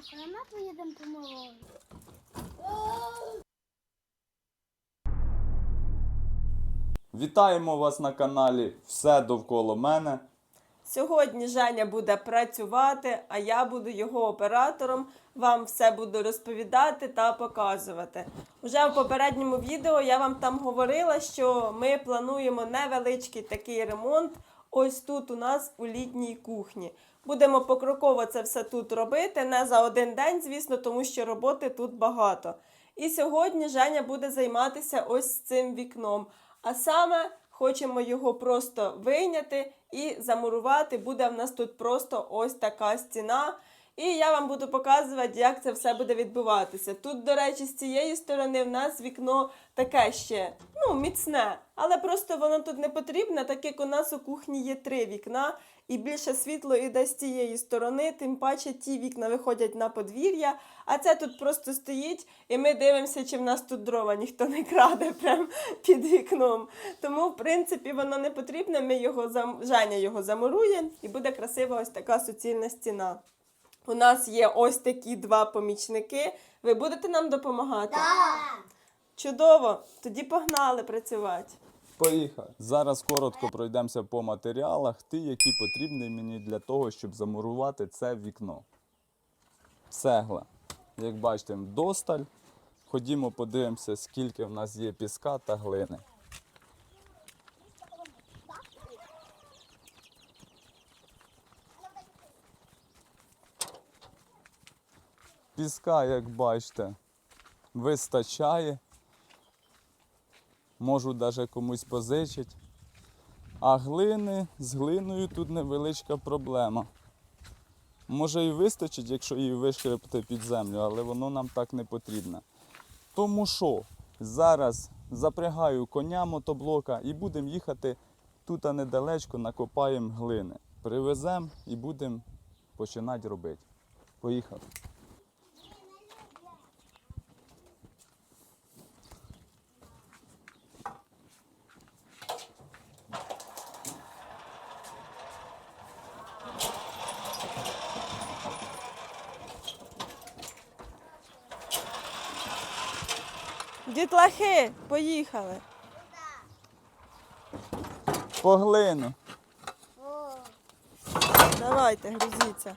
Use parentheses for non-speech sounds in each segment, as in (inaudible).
а ми поїдемо по морозу. Вітаємо вас на каналі Все довкола мене. Сьогодні Женя буде працювати, а я буду його оператором. Вам все буду розповідати та показувати. Уже в попередньому відео я вам там говорила, що ми плануємо невеличкий такий ремонт. Ось тут у нас у літній кухні. Будемо покроково це все тут робити, не за один день, звісно, тому що роботи тут багато. І сьогодні Женя буде займатися ось цим вікном. А саме хочемо його просто вийняти і замурувати. Буде в нас тут просто ось така стіна. І я вам буду показувати, як це все буде відбуватися. Тут, до речі, з цієї сторони в нас вікно таке ще ну, міцне, але просто воно тут не потрібне, так як у нас у кухні є три вікна, і більше світло йде з цієї сторони, тим паче ті вікна виходять на подвір'я, а це тут просто стоїть, і ми дивимося, чи в нас тут дрова ніхто не краде прямо під вікном. Тому, в принципі, воно не потрібне. Ми його зам... Женя його замурує, і буде красива ось така суцільна стіна. У нас є ось такі два помічники. Ви будете нам допомагати? Так. Чудово! Тоді погнали працювати. Поїхали. Зараз коротко пройдемося по матеріалах, ті, які потрібні мені для того, щоб замурувати це вікно. Цегла. Як бачите, досталь. Ходімо, подивимося, скільки в нас є піска та глини. Піска, як бачите, вистачає. Можу навіть комусь позичити. А глини з глиною тут невеличка проблема. Може і вистачить, якщо її вишкрепти під землю, але воно нам так не потрібно. Тому що зараз запрягаю коня мотоблока і будемо їхати тут недалечко, накопаємо глини. Привеземо і будемо починати робити. Поїхали. Дітлахи, поїхали. По глину. О, Давайте, грузіться.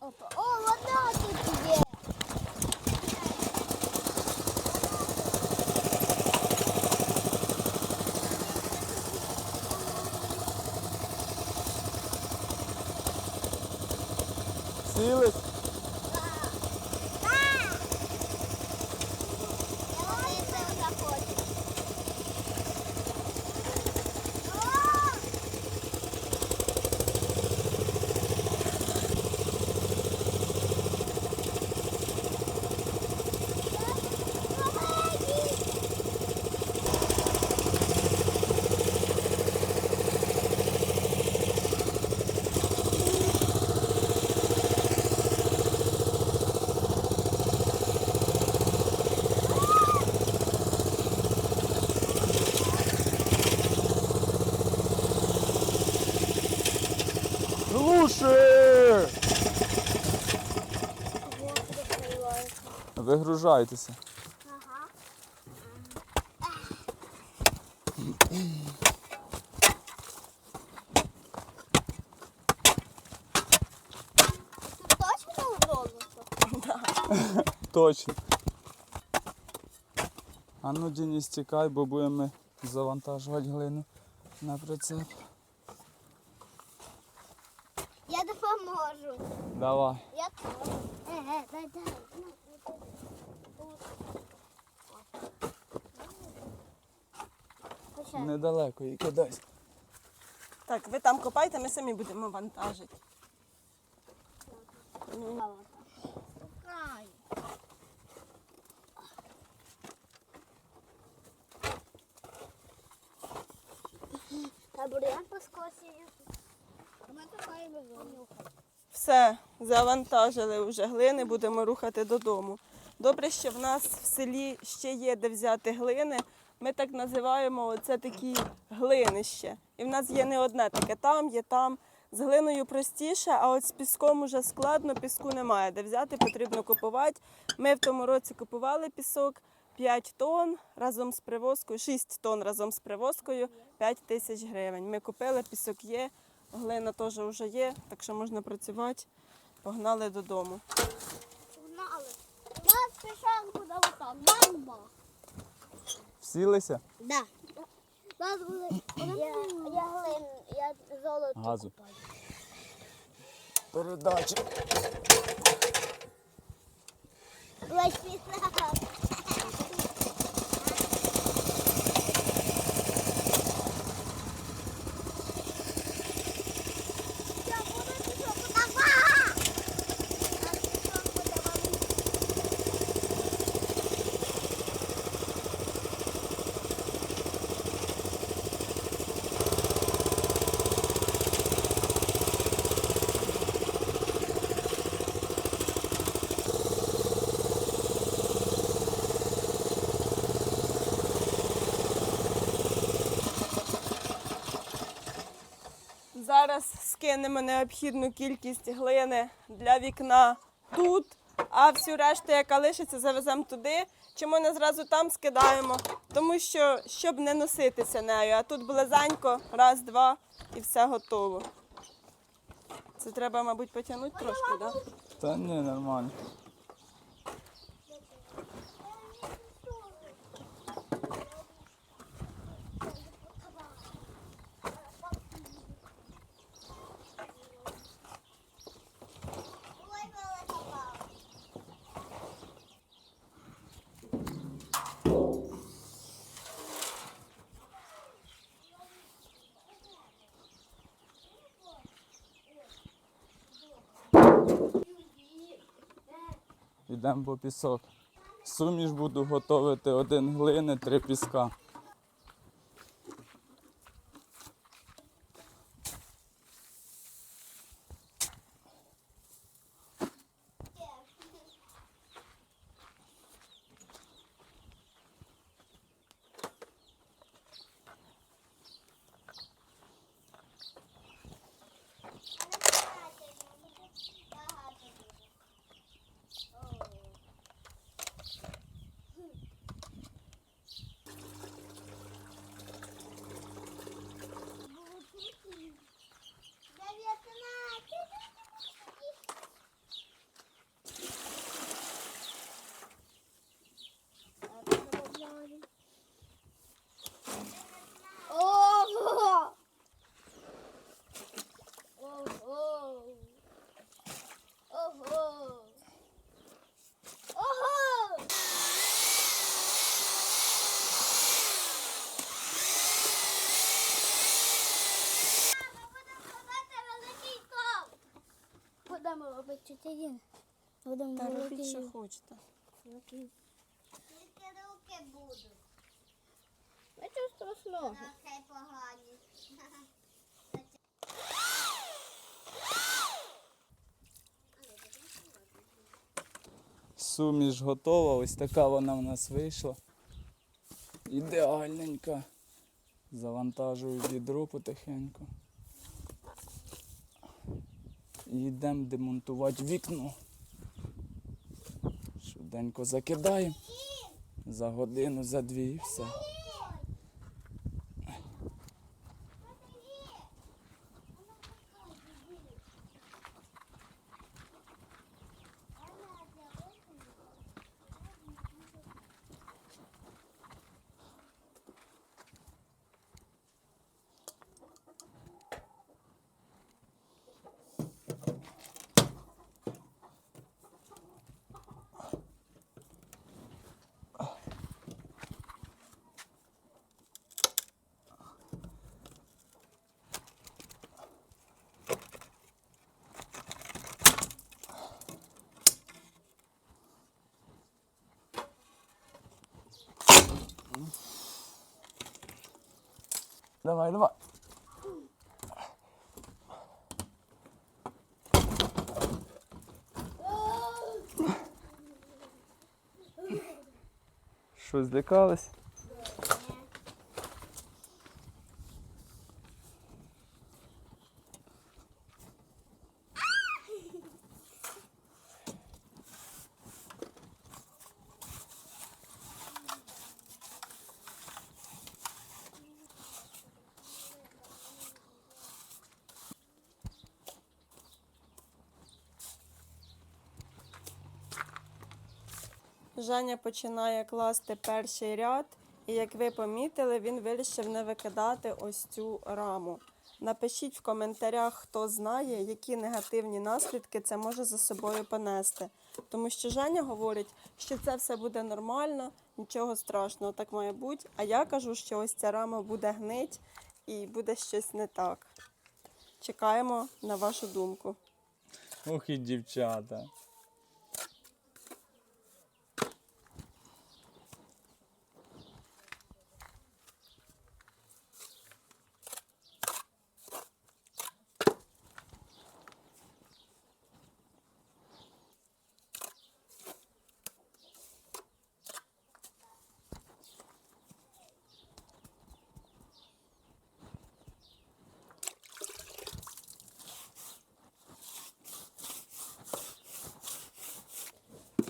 опа. О, вода тут є. Сіли? Я це захочу. Глуши! Вигружайтеся. Ага. Тут точно угрозу? (laughs) Точно. А ну, Денис, тікай, бо будемо завантажувати глину на прицеп. Я допоможу. Давай. Я теж. Еге, дай, дай. Почай. Недалеко і кудись. Так, ви там копайте, ми самі будемо вантажити. Край. Та бурян поскосив. Ми така і веземо. Все, завантажили вже глини, будемо рухати додому. Добре, що в нас в селі ще є де взяти глини, Ми так називаємо це такі глинище. І в нас є не одне таке, там є там. З глиною простіше, а от з піском уже складно, піску немає. Де взяти, потрібно купувати. Ми в тому році купували пісок 5 тонн разом з привозкою, 6 тонн разом з привозкою, 5 тисяч гривень. Ми купили, пісок є, глина теж вже є, так що можна працювати. Погнали додому. Погнали. У нас пішов куди отам. Бамба. Всілися? Да. Нас. Я, я глин, я золото Газу. купаю. Передача. Ось пісна. (laughs) Зараз необхідну кількість глини для вікна тут, а всю решту, яка лишиться, завеземо туди. Чому не зразу там скидаємо? Тому що щоб не носитися нею, а тут близенько, раз, два і все готово. Це треба, мабуть, потягнути трошки, так? Да? Та ні, нормально. Йдемо по пісок. Суміш буду готувати один глини, три піска. Робити чотири. Будемо Та робіть, що хочете. Тільки руки будуть. Нічого страшного. Погані. Суміш готова, ось така вона в нас вийшла. Ідеальненька. Завантажую відро потихеньку. Йдемо демонтувати вікно. Швиденько закидаємо. За годину, за дві і все. Давай, давай. Що, злякались? Женя починає класти перший ряд, і як ви помітили, він вирішив не викидати ось цю раму. Напишіть в коментарях, хто знає, які негативні наслідки це може за собою понести. Тому що Женя говорить, що це все буде нормально, нічого страшного, так має бути. А я кажу, що ось ця рама буде гнить і буде щось не так. Чекаємо на вашу думку. Ох і дівчата.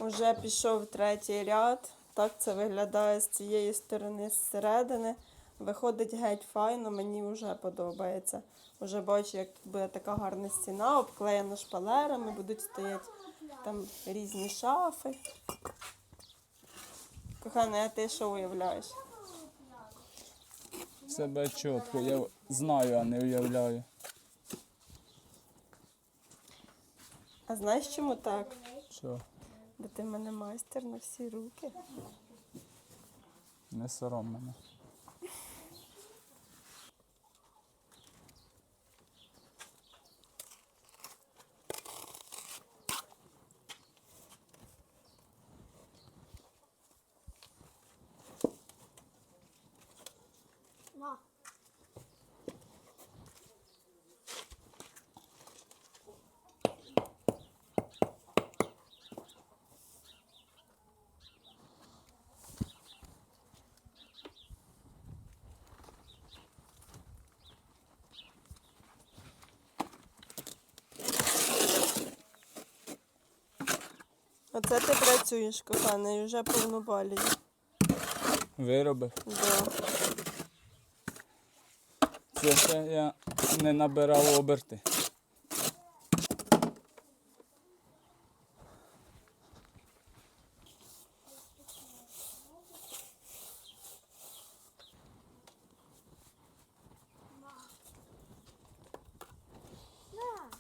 Уже пішов третій ряд. Так це виглядає з цієї сторони зсередини. Виходить геть файно, мені вже подобається. Уже бачу, як буде така гарна стіна, обклеєна шпалерами, будуть стояти там різні шафи. Кохана, а ти що уявляєш? Себе чітко, я знаю, а не уявляю. А знаєш чому так? Що? Бо ти мене майстер на всі руки. Не сором мене. Оце ти працюєш, коханий, вже повнобалію. Вироби. Да. Це ще я не набирав оберти. На. На.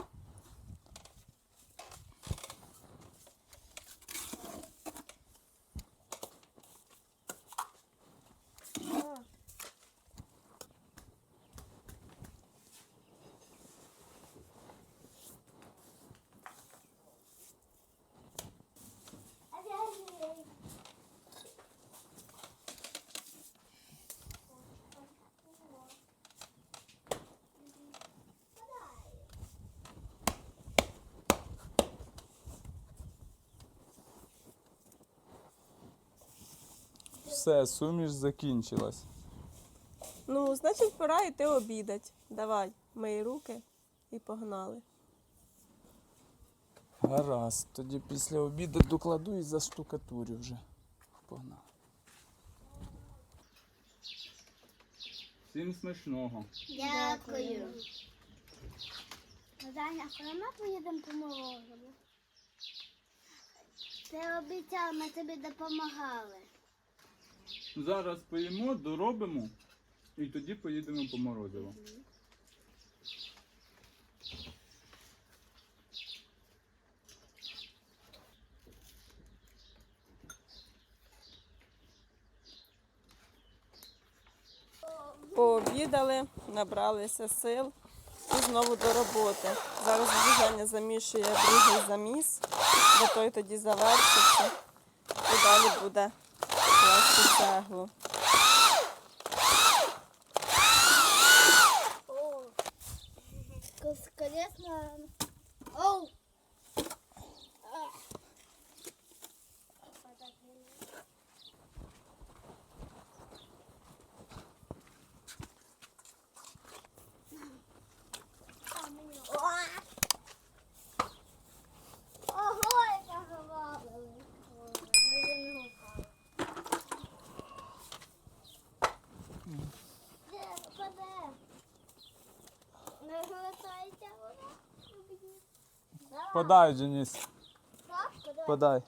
Все, суміш закінчилась. Ну, значить, пора йти обідати. Давай, мої руки і погнали. Гаразд, тоді після обіду докладу і заштукатурю вже. Погнали. Всім смачного. Дякую. Даня, коли ми поїдемо по морозиву? Ти обіцяв, ми тобі допомагали. Зараз поїмо, доробимо і тоді поїдемо по морозиво. Пообідали, набралися сил і знову до роботи. Зараз Женя замішує другий заміс, бо той тоді завершиться. І далі буде класти цеглу. О. Подай, Дженіс. Подай.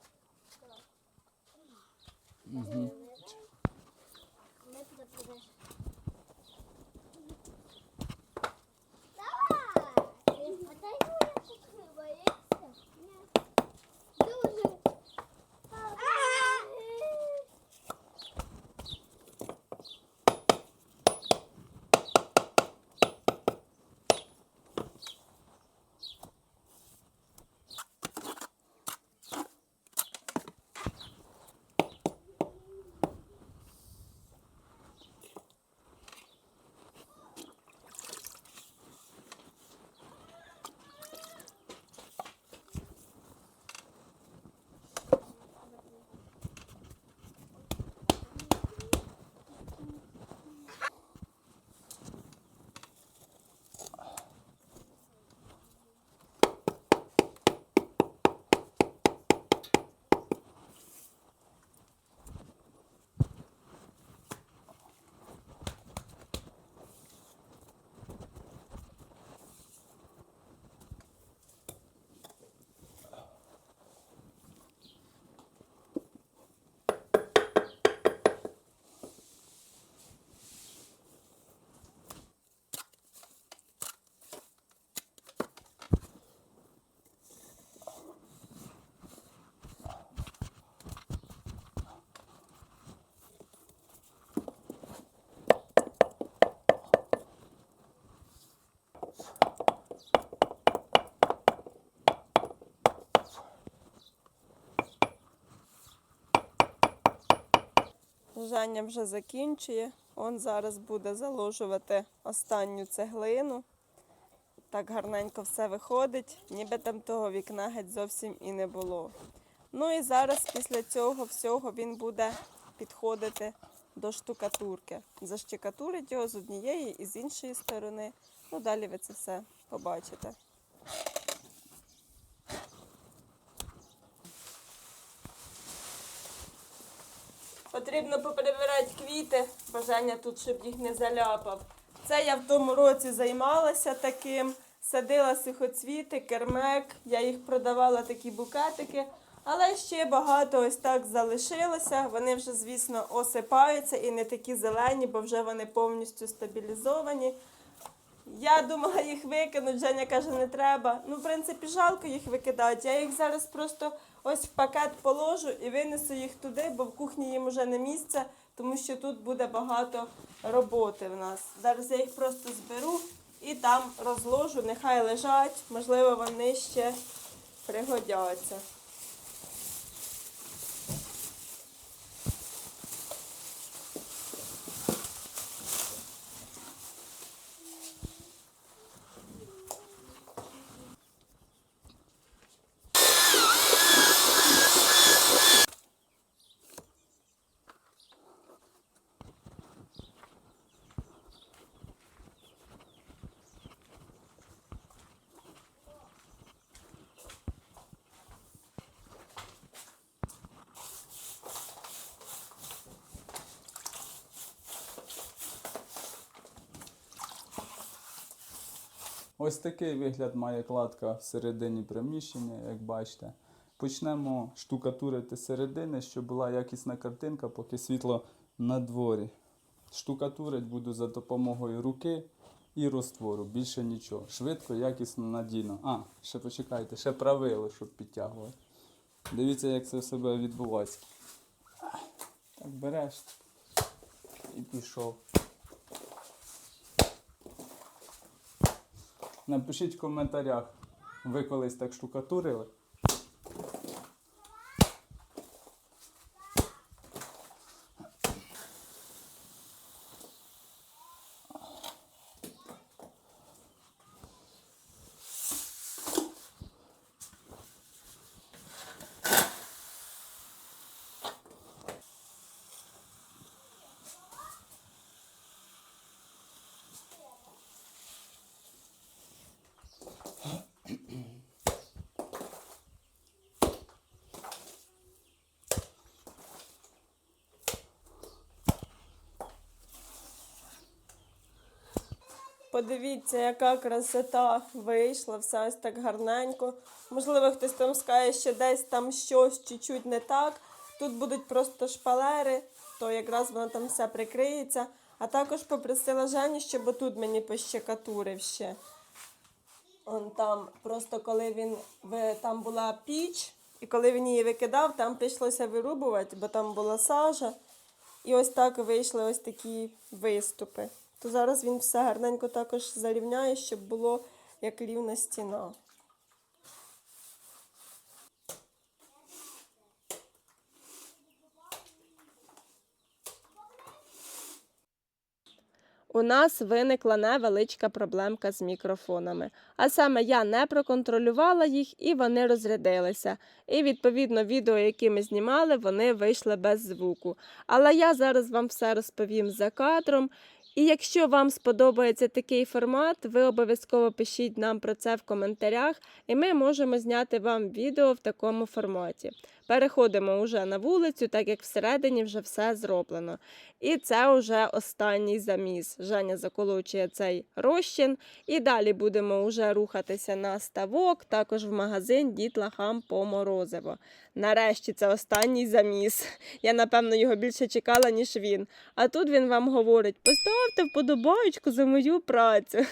Жаня вже закінчує. Он зараз буде заложувати останню цеглину. Так гарненько все виходить, ніби там того вікна геть зовсім і не було. Ну і зараз після цього всього він буде підходити до штукатурки. Заштукатурить його з однієї і з іншої сторони. Ну, далі ви це все побачите. Потрібно поприбирати квіти, бажання тут, щоб їх не заляпав. Це я в тому році займалася таким. Садила сухоцвіти, кермек, я їх продавала такі букетики, але ще багато ось так залишилося. Вони вже, звісно, осипаються і не такі зелені, бо вже вони повністю стабілізовані. Я думала їх викинути, Женя каже, не треба. Ну, в принципі, жалко їх викидати. Я їх зараз просто ось в пакет положу і винесу їх туди, бо в кухні їм уже не місце, тому що тут буде багато роботи в нас. Зараз я їх просто зберу і там розложу, нехай лежать, можливо, вони ще пригодяться. Ось такий вигляд має кладка всередині приміщення, як бачите. Почнемо штукатурити середини, щоб була якісна картинка, поки світло на дворі. Штукатурить буду за допомогою руки і розтвору. Більше нічого. Швидко, якісно, надійно. А, ще почекайте, ще правило, щоб підтягувати. Дивіться, як це в себе відбувається. Так береш і пішов. Напишіть в коментарях, ви колись так штукатурили. Подивіться, яка красота вийшла, все ось так гарненько. Можливо, хтось там скаже, що десь там щось чуть-чуть не так. Тут будуть просто шпалери, то якраз воно там все прикриється. А також попросила Женю, щоб отут мені пощекатурив ще. Он там, просто коли він там була піч, і коли він її викидав, там прийшлося вирубувати, бо там була сажа. І ось так вийшли ось такі виступи. То зараз він все гарненько також зарівняє, щоб було як рівна стіна. У нас виникла невеличка проблемка з мікрофонами. А саме я не проконтролювала їх і вони розрядилися. І відповідно відео, які ми знімали, вони вийшли без звуку. Але я зараз вам все розповім за кадром. І якщо вам сподобається такий формат, ви обов'язково пишіть нам про це в коментарях, і ми можемо зняти вам відео в такому форматі. Переходимо вже на вулицю, так як всередині вже все зроблено. І це вже останній заміс. Женя заколочує цей розчин. І далі будемо вже рухатися на ставок, також в магазин дітлахам по морозиво. Нарешті це останній заміс. Я, напевно, його більше чекала, ніж він. А тут він вам говорить: поставте вподобайку за мою працю. (laughs)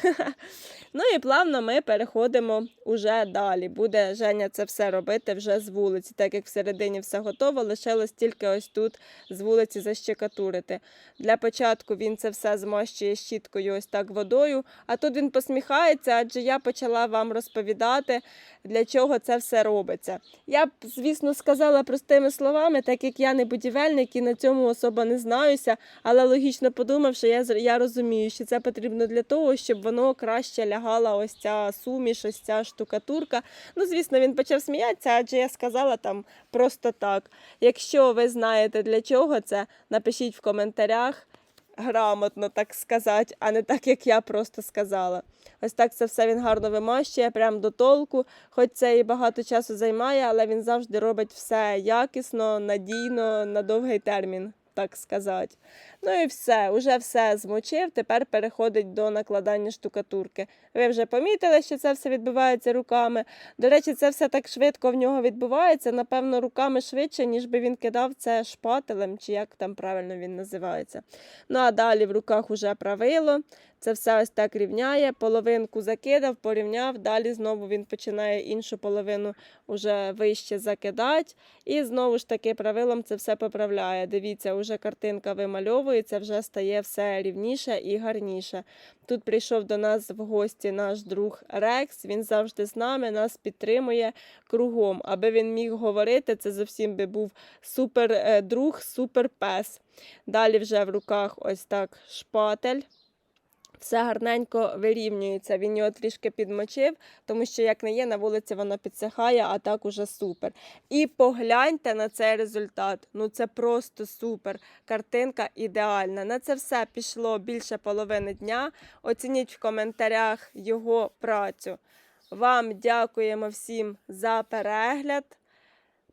Ну і плавно ми переходимо уже далі. Буде Женя це все робити вже з вулиці, так як всередині все готово, лишилось тільки ось тут з вулиці защекатурити. Для початку він це все змащує щіткою ось так водою, а тут він посміхається, адже я почала вам розповідати, для чого це все робиться. Я б, звісно, сказала простими словами, так як я не будівельник і на цьому особо не знаюся, але логічно подумавши, я, я розумію, що це потрібно для того, щоб воно краще лягала ось ця суміш, ось ця штукатурка. Ну, звісно, він почав сміятися, адже я сказала там просто так. Якщо ви знаєте для чого це, напишіть в коментарях грамотно, так сказати, а не так, як я просто сказала. Ось так це все він гарно вимащує, прямо до толку. Хоч це і багато часу займає, але він завжди робить все якісно, надійно, на довгий термін, так сказати. Ну і все, уже все змочив. Тепер переходить до накладання штукатурки. Ви вже помітили, що це все відбувається руками. До речі, це все так швидко в нього відбувається. Напевно, руками швидше, ніж би він кидав це шпателем, чи як там правильно він називається. Ну а далі в руках уже правило. Це все ось так рівняє. Половинку закидав, порівняв. Далі знову він починає іншу половину уже вище закидати. І знову ж таки правилом це все поправляє. Дивіться, уже картинка вимальовується, вже стає все рівніше і гарніше. Тут прийшов до нас в гості наш друг Рекс. Він завжди з нами, нас підтримує кругом. Аби він міг говорити, це зовсім би був супер е, друг, супер пес. Далі вже в руках ось так шпатель. Все гарненько вирівнюється. Він його трішки підмочив, тому що, як не є, на вулиці воно підсихає, а так уже супер. І погляньте на цей результат. Ну це просто супер. Картинка ідеальна. На це все пішло більше половини дня. Оцініть в коментарях його працю. Вам дякуємо всім за перегляд.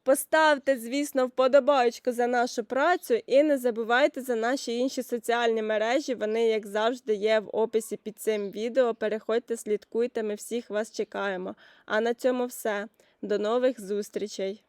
Поставте, звісно, вподобайку за нашу працю і не забувайте за наші інші соціальні мережі. Вони, як завжди, є в описі під цим відео. Переходьте, слідкуйте, ми всіх вас чекаємо. А на цьому все. До нових зустрічей!